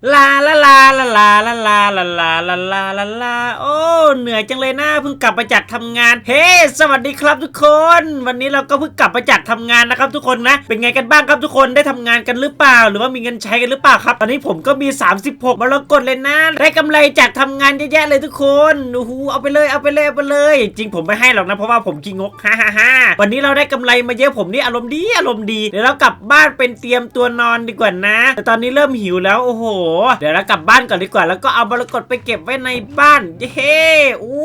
La la ลาลาลาลาลาลาโอ้เหนื่อยจังเลยนะเพิ่งกลับมาจากทำงาน เฮ้ สวัสดีครับทุกคน วันนี้เราก็เพิ่งกลับมาจากทำงานนะครับ ทุกคนนะ เป็นไงกันบ้างครับทุกคนได้ทำงานกันหรือเปล่า หรือว่ามีเงินใช้กันหรือเปล่าครับ ตอนนี้ผมก็มี 36มสิบหการกดเลยนะ ได้กำไรจากทำงานเยอะแเลยทุกคนโอ้โหเอาไปเลยเอาไปเลยเอาไปเลย จริงผมไม่ให้หรอกนะเพราะว่าผมกินงกฮ่าฮ่าฮ่าวันนี้เราได้กำไรมาเยอะผมนี่อารมณ์ดีอารมณ์ดีเดี๋ยวเรากลับบ้านเป็นเตรียมตัวนอนดีกว่านะ แต่ตอนนี้เริ่มหิวแล้วโอ้โห เดี๋ยวเรากลับบ้านก่อนดีกว่าแล้วก็เอามรกตไปเก็บไว้ในบ้านเย้อู้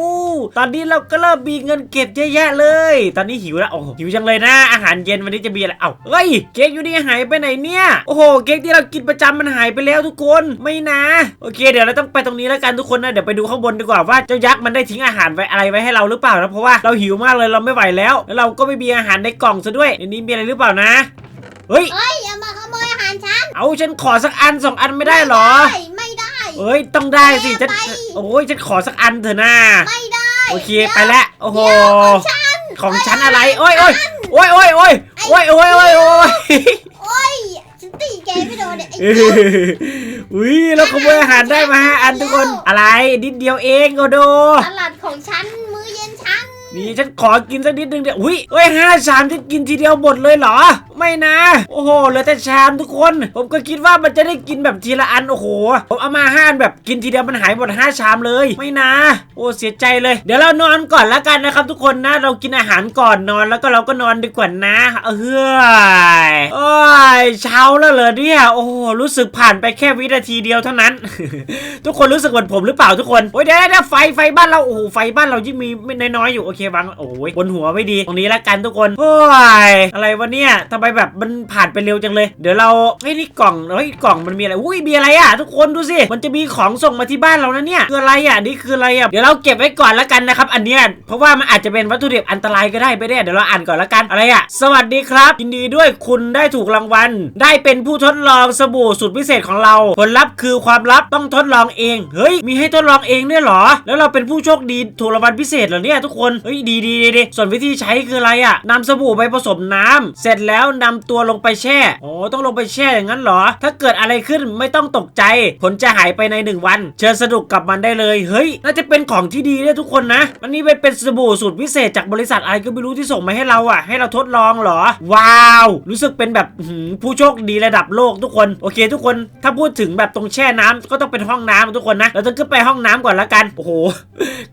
ตอนนี้เราก็เริ่มมีเงินเก็บเยอะแยะเลย ตอนนี้หิวแล้วโอ้โหหิวจังเลยนะอาหารเย็นวันนี้จะมีอะไรเอ้าเฮ้ยเค้กอยู่นี่หายไปไหนเนี่ยโอ้โหเค้กที่เรากินประจำมันหายไปแล้วทุกคนไม่นะ โอเค เดี๋ยวเราต้องไปตรงนี้แล้วกันทุกคนนะเดี๋ยวไปดูข้างบนดีกว่าว่าเจ้ายักษ์มันได้ทิ้งอาหารไว้อะไรไว้ให้เราหรือเปล่านะเพราะว่าเราหิวมากเลยเราไม่ไหวแล้ว แล้วเราก็ไม่มีอาหารในกล่องซะด้วยในนี้มีอะไรหรือเปล่านะเฮ้ยเฮ้ยอย่ามาขโมยอาหารฉันเอาฉันขอสักอันสองอันไม่ได้เหรอไม่ไม่ได้ เอ้ยต้องได้สิฉันไปโอ้ยฉันขอสักอันเถอะนะไม่ได้โอเคไปแล้วโอ้โห เดี๋ยวของฉันของฉันอะไรโอ้ยโอ้ยโอ้ยโอ้ยโอ้ยโอ้ยโอ้ยโอ้ยโอ้ยโอ้ยฉันตีแกไม่โดนเนี่ยไอ้เอออุ้ยเราขโมยอาหารได้มาห้าอันทุกคนอะไรนิดเดียวเองโอโดสลัดของฉันมื้อเย็ นี่ฉันขอกินสักนิดนึงเดี๋ยวอุ้ยเอ้ยห้าชามฉันกินทีเดียวหมดเลยเหรอ ไม่นะ โอ้โหเหลือแต่ชามทุกคน ผมก็คิดว่ามันจะได้กินแบบทีละอันโอ้โห ผมเอามาห้าอันแบบกินทีเดียวมันหายหมดห้าชามเลย ไม่นะ โอ้เสียใจเลย เดี๋ยวเรานอนก่อนล้วกันนะครับทุกคนนะ เรากินอาหารก่อนนอนแล้วก็เราก็นอนดีกว่านะเออโอ้ยเช้าแล้วเหรอเนี่ยโอ้โหรู้สึกผ่านไปแค่วินาทีเดียวเท่านั้น ทุกคนรู้สึกเหมือนผมหรือเปล่าทุกคนโอ้ยเดี๋ยวเดี๋ยวไฟไฟบ้านเราโอ้โหไฟบ้านเรายิ่งมีไม่น้อยๆอยู่โอเควางโอ้ยบนหัวไม่ดี ตรงนี้แล้วกันทุกคนโอ้ยอะไรวะเนี่ยทำไมแบบมันผ่านไปเร็วจังเลย เดี๋ยวเราเฮ้ยนี่กล่องเฮ้ยกล่องมันมีอะไรอุ้ยมีอะไรอะ ทุกคนดูสิมันจะมีของส่งมาที่บ้านเรานะเนี่ยคืออะไรอะนี่คืออะไรอะเดี๋ยวเราเก็บไว้ก่อนแล้วกันนะครับ อันเนี้ยเพราะว่ามันอาจจะเป็นวัตถุดิบอันตรายก็ได้ไปเนี่ยเดี๋ยวเราอ่านก่อนแล้วกันอะไรอะสวัสดีครับยินดีด้วยคุณได้ถูกรางวัล ได้เป็นผู้ทดลองสบู่สุดพิเศษของเรา ผลลัพธ์คือความลับต้องทดลองเองเฮ้ยมีให้ทดลองเองด้วยหรอ แล้วเราเป็นผู้โชคดีถูกรางวัลพิเศษเหรอเนี่ยทุกคนเฮ้ยดีดีดีดีส่วนวิธีใช้คืออะไรอะ่ะนำสบู่ไปผสมน้ำเสร็จแล้วนำตัวลงไปแช่โอ้ต้องลงไปแช่อย่างนั้นเหรอ ถ้าเกิดอะไรขึ้นไม่ต้องตกใจ ผลจะหายไปในหนึ่งวัน เชิญสนุกกับมันได้เลยเฮ้ย น่าจะเป็นของที่ดีเนี่ยทุกคนนะอันนี้เป็นเป็นสบู่สูตรพิเศษจากบริษัทอะไรก็ไม่รู้ที่ส่งมาให้เราอะ ให้เราทดลองเหรอ ว้าว รู้สึกเป็นแบบผู้โชคดีระดับโลกทุกคน โอเค ทุกคนถ้าพูดถึงแบบตรงแช่น้ำก็ต้องเป็นห้องน้ำทุกคนนะเราต้องขึ้นไปห้องน้ำก่อนละกันโอ้โห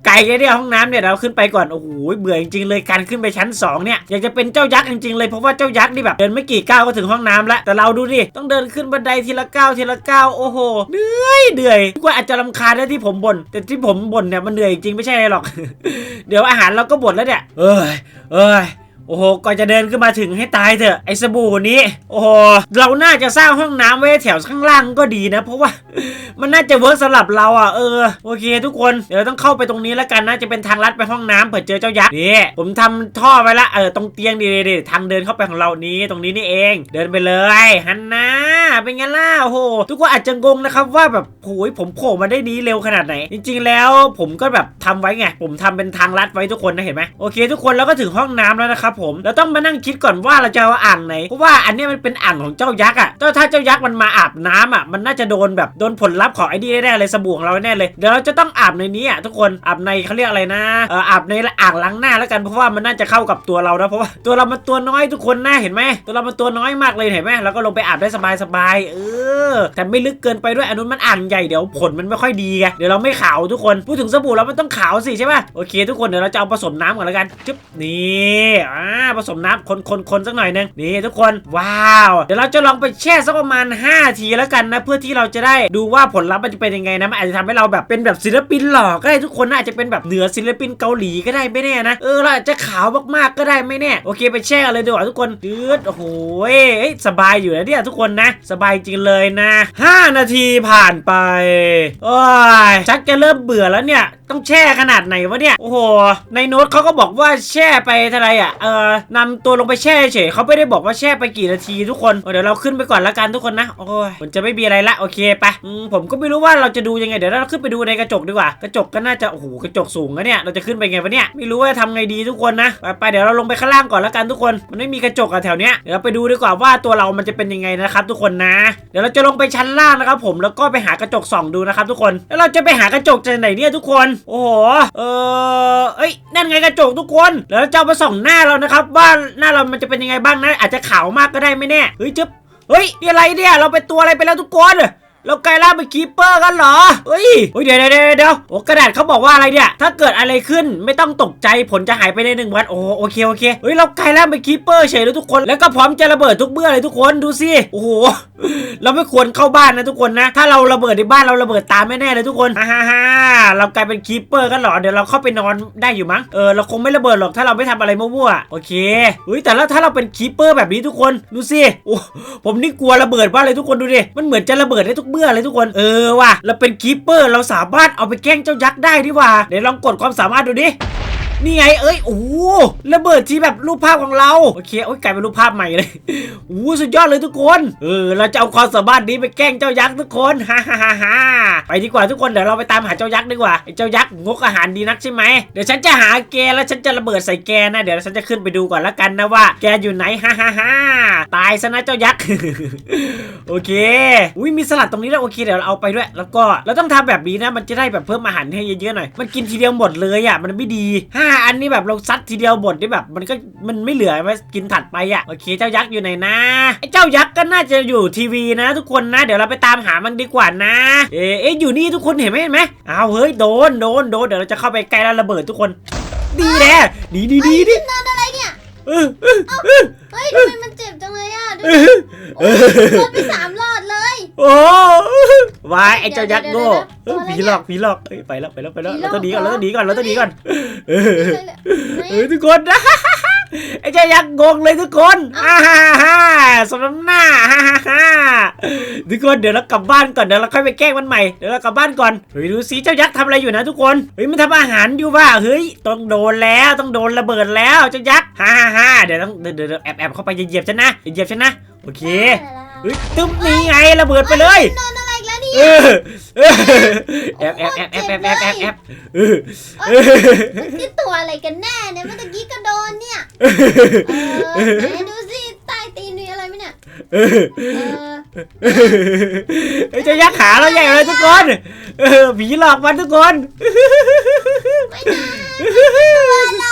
ไกลเลยเนี่ยห้องน้ำเนี่ยเราขึ้นไปก่อนโอ้โหอ้ยเบื่อจริงๆเลยการขึ้นไปชั้นสองเนี่ยอยากจะเป็นเจ้ายักษ์จริงๆเลยเพราะว่าเจ้ายักษ์นี่แบบเดินไม่กี่ก้าวก็ถึงห้องน้ำแล้วแต่เราดูดิต้องเดินขึ้นบันไดทีละก้าวทีละก้าวโอ้โหเหนื่อยเหนื่อยกว่าอาจจะลำคาญได้ที่ผมบ่นแต่ที่ผมบ่นเนี่ยมันเหนื่อยจริงไม่ใช่อะไรหรอก เดี๋ยวอาหารเราก็บ่นแล้วเนี่ยเอ้ยเอ้ย โอ้โหก่อนจะเดินขึ้นมาถึงให้ตายเถอะไอ้สบู่นี้ โอ้โหเราน่าจะสร้างห้องน้ำไว้แถวข้างล่างก็ดีนะ เพราะว่ามันน่าจะเวิร์กสำหรับเราอะเออโอเค ทุกคนเดี๋ยวเราต้องเข้าไปตรงนี้แล้วกันนะจะเป็นทางลัดไปห้องน้ำเผื่อเจอเจ้ายักษ์นี่ผมทำท่อไว้ละเออตรงเตียงดีๆทางเดินเข้าไปของเรานี้ตรงนี้นี่เอง เดินไปเลยฮันนา เป็นไงล่ะโอ้โหทุกคนอาจจะงงนะครับว่าแบบโอ้ยผมโผล่มาได้นี้เร็วขนาดไหน จริง ๆ แล้วผมก็แบบทำไว้ไง ผมทำเป็นทางลัดไว้ทุกคนนะเห็นไหมโอเค ทุกคนแล้วก็ถึงห้องน้ำแล้วนะครับผมเราต้องมานั่งคิดก่อนว่าเราจะเอาอ่างไหนเพราะว่าอันนี้มันเป็นอ่างของเจ้ายักษ์อะเจ้าถ้าเจ้ายักษ์มันมาอาบน้ำอะมันน่าจะโดนแบบโดนผลลัพธ์ของไอ้นี่แน่เลยสบู่ของเราแน่เลยเดี๋ยวเราจะต้องอาบในนี้อะทุกคนอาบในเขาเรียกอะไรนะเอออาบในอ่างล้างหน้าแล้วกันเพราะว่ามันน่าจะเข้ากับตัวเรานะเพราะว่าตัวเรามันตัวน้อยทุกคนนะเห็นไหมตัวเรามันตัวน้อยมากเลยเห็นไหมเราก็ลงไปอาบได้สบายๆเออ แต่ไม่ลึกเกินไปด้วยอันนู้นมันอ่างใหญ่เดี๋ยวผลมันไม่ค่อยดีไงเดี๋ยวเราไม่ขาวทุกคนพูดถึงสบู่แล้วมันต้องขาวสิใช่ป่ะโอเค ทุกคนเดี๋ยวเราจะเอาผสมน้ำก่อนแล้วกันจึ๊บนี่อ่าผสมน้ำคนคนคนสักหน่อยหนึงนี่ทุกคนว้าว เดี๋ยวเราจะลองไปแช่สักประมาณ 5 ทีแล้วกันนะเพื่อที่เราจะได้ดูว่าผลลัพธ์มันจะเป็นยังไงนะมันอาจจะทำให้เราแบบเป็นแบบศิลปินหล่อก็ได้ทุกคนนะอาจจะเป็นแบบเหนือศิลปินเกาหลีก็ได้ไม่แน่นะเออเราอาจจะขาวมากๆก็ได้ไม่แน่โอเคไปแช่กันเลยดีกว่าทุกคนยืดโอ้โหเอ้ยสบายอยู่นะเนี่ยทุกคนนะสบายจริงเลยนะ 5 นาทีผ่านไป โอ้ยชักจะเริ่มเบื่อแล้วเนี่ย ต้องแช่ขนาดไหนวะเนี่ย โอ้โห ในโน้ตเขาก็บอกว่าแช่ไปเท่าไรอะ เออนำตัวลงไปแช่เฉยเขาไม่ได้บอกว่าแช่ไปกี่นาทีทุกคนเดี๋ยวเราขึ้นไปก่อนละกันทุกคนนะ โอ้ยมันจะไม่มีอะไรละ โอเคไปผมก็ไม่รู้ว่าเราจะดูยังไง เดี๋ยวเราขึ้นไปดูในกระจกดีกว่า กระจกก็น่าจะ โอ้โห กระจกสูงนะเนี่ย เราจะขึ้นไปไงวะเนี่ย ไม่รู้ว่าจะทำไงดีทุกคนนะไปไปเดี๋ยวเราลงไปข้างล่างก่อนละกันทุกคน มันไม่มีกระจกอะแถวเนี้ย เดี๋ยวเราไปดูดีกว่าว่าตัวเรามันจะเป็นยังไงนะครับทุกคนนะ เดี๋ยวเราจะลงไปชั้นล่างนะครับผม แล้วก็ไปหากระจกส่องดูนะครับทุกคน แล้วเราจะไปหากระจกจากไหนเนี่ยทุกคนโอ้โห เออเอ้ย นั่นไงกระจกทุกคน แล้วเจ้ามาส่องหน้าเรานะครับ ว่าหน้าเรามันจะเป็นยังไงบ้างนะ อาจจะขาวมากก็ได้ไม่แน่ เฮ้ยจึ๊บ เฮ้ย อะไรเนี่ย เราเป็นตัวอะไรไปแล้วทุกคน เรากลายร่างเป็นคีปเปอร์กันเหรอ เฮ้ยเฮ้ยเดี๋ยวเดี๋ยวเดี๋ยวเดี๋ยวโอ้กระดาษเขาบอกว่าอะไรเนี่ย ถ้าเกิดอะไรขึ้นไม่ต้องตกใจผลจะหายไปในหนึ่งวัน โอ้โอเคโอเค เฮ้ยเรากลายร่างเป็นคีปเปอร์เฉยเลยทุกคน แล้วก็พร้อมจะระเบิดทุกเมื่อเลยทุกคนดูสิโอ้โหเราไม่ควรเข้าบ้านนะทุกคนนะ ถ้าเราระเบิดในบ้านเราระเบิดตามแน่ๆเลยทุกคนฮ่าฮ่าเรากลายเป็นคีปเปอร์กันเหรอเดี๋ยวเราเข้าไปนอนได้อยู่มั้งเออเราคงไม่ระเบิดหรอกถ้าเราไม่ทำอะไรมั่วๆโอเคเฮ้ยแต่แล้วถ้าเราเป็นคีปเปอร์แบบนี้ทุกคนดูสิโอ้ผมนี่กลัวระเบิดมาเลยทุกคนดูดิมันเหมือนจะระเบิดได้ทุกเบื่อเลยทุกคน เออว่ะเราเป็นคีปเปอร์เราสามารถเอาไปแกล้งเจ้ายักษ์ได้ดีว่าเดี๋ยวลองกดความสามารถดูดิ นี่ไงเอ้ยโอ้ระเบิดที่แบบรูปภาพของเราโอเคโอ้ยกลายเป็นรูปภาพใหม่เลยโอ้สุดยอดเลยทุกคนเออเราจะเอาความสามารถนี้ไปแกล้งเจ้ายักษ์ทุกคนฮ่าฮ่าฮ่าไปดีกว่าทุกคนเดี๋ยวเราไปตามหาเจ้ายักษ์ดีกว่าไอ้เจ้ายักษ์งกอาหารดีนักใช่ไหมเดี๋ยวฉันจะหาแกแล้วฉันจะระเบิดใส่แกนะเดี๋ยวฉันจะขึ้นไปดูก่อนละกันนะว่า แกอยู่ไหนฮ่าฮ่าฮ่าตายซะนะเจ้ายักษ์โอเคอุ้ยมีสลัดตรงนี้แล้วโอเคเดี๋ยวเราเอาไปด้วย แล้วก็เราต้องทำแบบนี้นะ มันจะได้แบบเพิ่มอาหารให้เยอะๆหน่อยมันกินทีเดียวหมดเลยอะมันไม่ดีห้าอันนี้แบบเราซัดทีเดียวหมดนี่แบบ มันก็มันไม่เหลือไว้กินถัดไปอะโอเคเจ้ายักษ์อยู่ไหนนะไอ้เจ้ายักษ์ก็น่าจะอยู่ทีวีนะ ทุกคนนะ เดี๋ยวเราไปตามหามันดีกว่านะ เอ๊ะเอ๊ะอยู่นี่ทุกคนเห็นไหมเห็นไหมอ้าวเฮ้ยโดนโดนโดนเดี๋ยวเราจะเข้าไปใกล้แล้วระเบิดทุกคนดีแน่ดีดีดีดีนอนอะไรเนี่ยเออเออเออเฮ้ยทำไมมันเจ็บจังเลยอะดูเอดิอโอ้ยโดนไปสามหลอดเลย โอ้วายไอ้เจ้ายักษ์โง่เดี๋ยวเอเดี๋อยวผีหลอกผีหลอกเอ้ยไปแล้วไปแล้วไปแล้วผีหลเราอกต้องหนีก่อนเหรเราอ ต้องหนีก่อนเราต้องหนีก่อนเออไหนเออทุกคนไอ้เจ้ายักษ์งงเลยทุกคนอ่าฮ่าฮ่าสมน้ำหน้าฮ่าฮ่าฮ่าทุกคนเดี๋ยวเรากลับบ้านก่อนเดี๋ยวเราค่อยไปแกล้งมันใหม่เดี๋ยวเรากลับบ้านก่อนเฮ้ยดูสิเจ้ายักษ์ทำอะไรอยู่นะทุกคนเฮ้ยมันทำอาหารอยู่ว่าเฮ้ยต้องโดนแล้วต้องโดนระเบิดแล้วเจ้ายักษ์ฮ่าฮ่าฮ่าเดี๋ยวต้องเดี๋ยวเดี๋ยวแอบแอบเข้าไปเหยียบฉันนะเหยียบฉันนะ โอเคเฮ้ยตึ้มนี่ไงระเบิดไปเลยนอนอะไรอีกแล้วเนี่เอยอเออแอบแอบแอบแอบแอบแอบแอบแอบเออเออนี่ตัวอะไรกันแน่เนี่ยเมื่อกี้ก็โดนเนี่ยเออไหนดูสิใต้ตีนมีอะไรไหมเนี่ยเออเออเฮ้ยเจะยักษ์ขาเราใหญ่เลยทุกคนเออผีหลอกมันทุกคน ไม่นะอะไร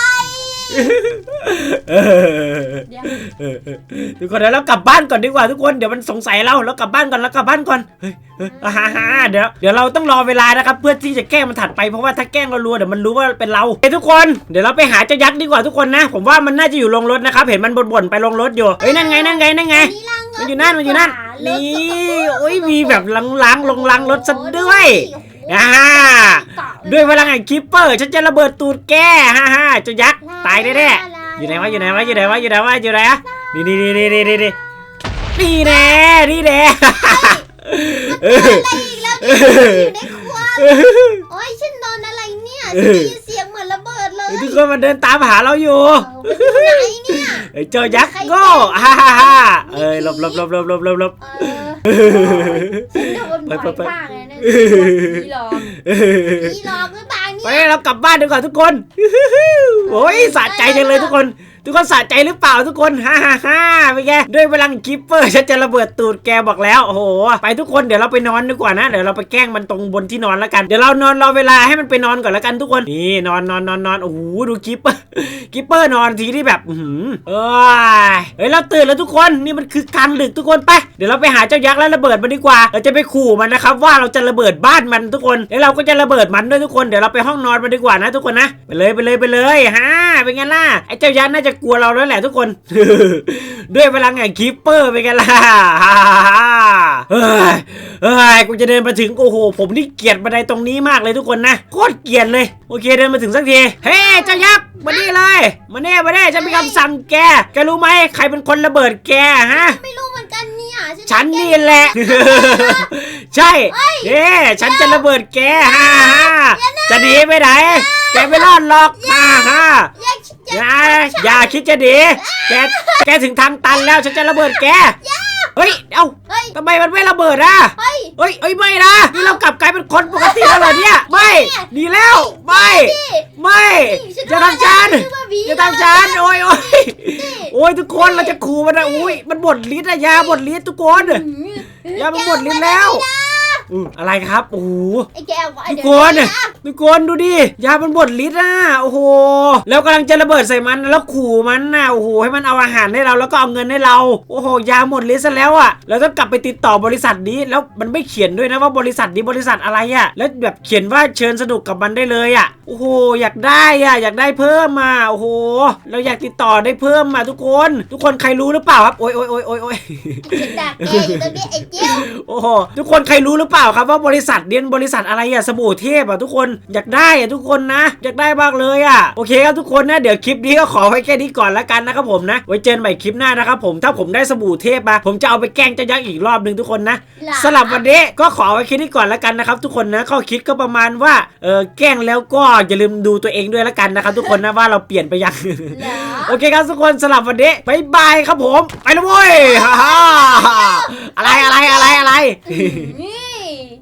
เออ เออเออทุกคนเดี๋ยวเรากลับบ้านก่อนดีกว่าทุกคนเดี๋ยวมันสงสัยเราเรากลับบ้านก่อนเรากลับบ้านก่อนเฮ้ยเฮ้ยอ่าฮ่าเดี๋ยวเดี๋ยวเราต้องรอเวลานะครับเพื่อที่จะแกล้งมันถัดไปเพราะว่าถ้าแกล้งเรารัวเดี๋ยวมันรู้ว่าเป็นเราเฮ้ยทุกคนเดี๋ยวเราไปหาเจ้ายักษ์ดีกว่าทุกคนนะ ผมว่ามันน่าจะอยู่ลงรถนะครับเห็นมันบ่นๆไปลงรถอยู่เฮ้ยนั่นไงนั่นไงนั่นไง มันอยู่นั่นมันอยู่นั่นนี่โอ้ยมีแบบล้างล้างลงล้างรถซะด้วยโอ้โหอ่าด้วยพลังแห่งคิปเปอร์ฉันจะระเบิดตูดแกฮ่าฮ่าเจ้ายักษ์ตายแน่ๆ อยู่ไหนวะอยู่ไหนวะอยู่ไหนวะอยู่ไหนวะอยู่ไหนวะนี่นี่นี่นี่นี่นี่นี่แน่นี่แน่เอออะไรอีกแล้วเนี่ยอยู่ในครัวโอ้ยฉันนอนอะไรเนี่ยฉันได้ยินเสียงเหมือนระเบิดเลยทุกคนมาเดินตามหาเราอยู่เอาไปอยู่ไหนเนี่ยไอ้เจ้ายักษ์โง่ฮ่าฮ่าฮ่าเอ้ยหลบหลบหลบหลบหลบหลบหลบเออฉันโดนไปบ่อยไปไปมากเลยนะผีหลอกผีหลอกหรือเปล่า ไปเนี่ยเรากลับบ้านดีกว่าทุกคนโอ้ยสะใจจังเลยทุกคน ทุกคนสะใจหรือเปล่าทุกคนฮ่าฮ่าฮ่าเป็นไงด้วยพลังกิปเปอร์ฉันจะระเบิดตูดแกบอกแล้วโอ้โหไปทุกคนเดี๋ยวเราไปนอนดีกว่านะเดี๋ยวเราไปแกล้งมันตรงบนที่นอนแล้วกันเดี๋ยวเรานอนรอเวลาให้มันไปนอนก่อนแล้วกันทุกคนนี่นอนนอนนอนนอนโอ้โหดูกิปเปอร์กิปเปอร์นอนทีที่แบบอือหือเอ้ยเฮ้ยเราตื่นแล้วทุกคนนี่มันคือกลางดึกทุกคนไปเดี๋ยวเราไปหาเจ้ายักษ์แล้วระเบิดมันดีกว่า เราจะไปขู่มันนะครับว่าเราจะระเบิดบ้านมันทุกคนแล้วเราก็จะระเบิดมันด้วยทุกคนเดี๋ยวเราไปห้องนอนมันดีกว่านะ ทุกคนนะไปเลยไปเลยไปเลยฮ่าเป็นไงล่ะไอ้เจ้ายักษ์น่าจะกลัวเราแล้วแหละทุกคน ด้วยพลังแห่งคิปเปอร์เป็นไงล่ะฮ่าเฮ้ยเฮ้ยกูจะเดินมาถึงโอ้โห ผมนี่เกลียดบันไดตรงนี้มากเลยทุกคนนะโคตรเกลียดเลยโอเคเดินมาถึงสักทีเฮ้ยเจ้ายักษ์มานี่เลยมาเน่มาเน่ฉันมีคำสั่งแกแกรู้ไหมใครเป็นคนระเบิดแกฮะ ไม่รู้เหมือนกันเนี่ยฉันนี่แหละ ใช่เอ๊ฉันจะระเบิดแกฮ่าฮ่าจะหนีไปไหน แกไม่รอดหรอกฮ่าฮ่าอย่าอย่าอย่าอย่าคิดจะหนีแกแกถึงทางตันแล้วฉันจะระเบิดแกเฮ้ยเอ้าเฮ้ยทำไมมันไม่ระเบิดอะเฮ้ยเฮ้ยเฮ้ยไม่นะนี่เรากลับกลายเป็นคนปกติแล้วเหรอเนี่ยไม่หนีแล้วไม่ไม่อย่าทำฉันอย่าทำฉันโอ้ยโอ้ยโอ้ยทุกคนเราจะขู่มันนะอุ้ยมันบดลิ้นอะยาบดลิ้นทุกคนยามันบดลิ้นแล้วอืออะไรครับโอ้โหไอ้แก้วทุกคน ทุกคนดูดิ ยามันบดลิ้นอะ โอ้โห แล้วกำลังจะระเบิดใส่มัน แล้วขู่มันน่ะ โอ้โห ให้มันเอาอาหารให้เรา แล้วก็เอาเงินให้เรา โอ้โห ยาหมดลิ้นซะแล้วอะ เราต้องกลับไปติดต่อบริษัทนี้ แล้วมันไม่เขียนด้วยนะว่าบริษัทนี้บริษัทอะไรอะ แล้วแบบเขียนว่าเชิญสนุกกับมันได้เลยอะ โอ้โห อยากได้อะ อยากได้เพิ่มมา โอ้โห เราอยากติดต่อได้เพิ่มมาทุกคน ทุกคนใครรู้หรือเปล่าครับ โอ้ยโอ้ยโอ้ยโอ้ยโอ้ยฉันดักแกอยู่ตรงนี้ไอ้เจ้าโอ้โห ทุกคนใครรู้หรือเปล่าครับว่าบริษัทเรียนบริษัทอะไรอะสบู่เทพอะทุกคนอยากได้อะทุกคนนะ อยากได้มากเลยอะโอเคครับทุกคนนะ เดี๋ยวคลิปนี้ก็ขอไว้แค่นี้ก่อนแล้วกันนะครับผมนะ ไว้เจอกันใหม่คลิปหน้านะครับผมถ้าผมได้สบู่เทพมาผมจะเอาไปแกล้งเจ้ายักษ์อีกรอบหนึ่งทุกคนนะหรอสำหรับวันนี้ก็ขอไว้แค่นี้ก่อนแล้วกันนะครับ ทุกคนนะข้อคิดก็ประมาณว่าเออแกล้งแล้วก็อย่าลืมดูตัวเองด้วยแล้วกันนะครับทุกคนนะว่าเราเปลี่ยนไปยังเหรอโอเคครับทุกคนสำหรับวันนี้บายบายครับผม ไปแล้วเว้ยฮ่าฮ่าอะไรอะไรอะไรอะไรอืม